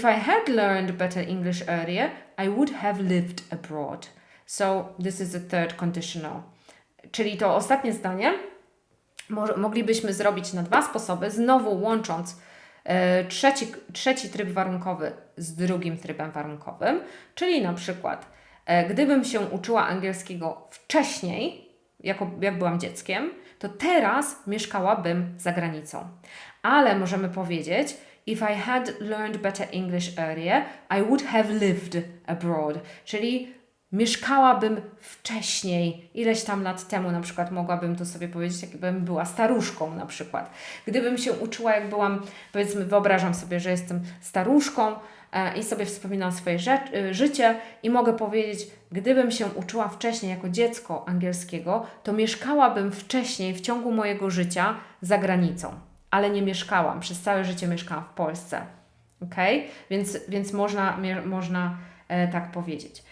If I had learned better English earlier, I would have lived abroad. So this is the third conditional. Czyli to ostatnie zdanie mo- moglibyśmy zrobić na dwa sposoby, znowu łącząc e, trzeci, trzeci tryb warunkowy z drugim trybem warunkowym, czyli na przykład, e, gdybym się uczyła angielskiego wcześniej, jako, jak byłam dzieckiem, to teraz mieszkałabym za granicą. Ale możemy powiedzieć, if I had learned better English earlier, I would have lived abroad, czyli mieszkałabym wcześniej, ileś tam lat temu, na przykład mogłabym to sobie powiedzieć, jakbym była staruszką na przykład. Gdybym się uczyła, jak byłam, powiedzmy, wyobrażam sobie, że jestem staruszką e, i sobie wspominam swoje rzecz, y, życie i mogę powiedzieć, gdybym się uczyła wcześniej jako dziecko angielskiego, to mieszkałabym wcześniej w ciągu mojego życia za granicą, ale nie mieszkałam, przez całe życie mieszkałam w Polsce. Ok? Więc, więc można, można e, tak powiedzieć.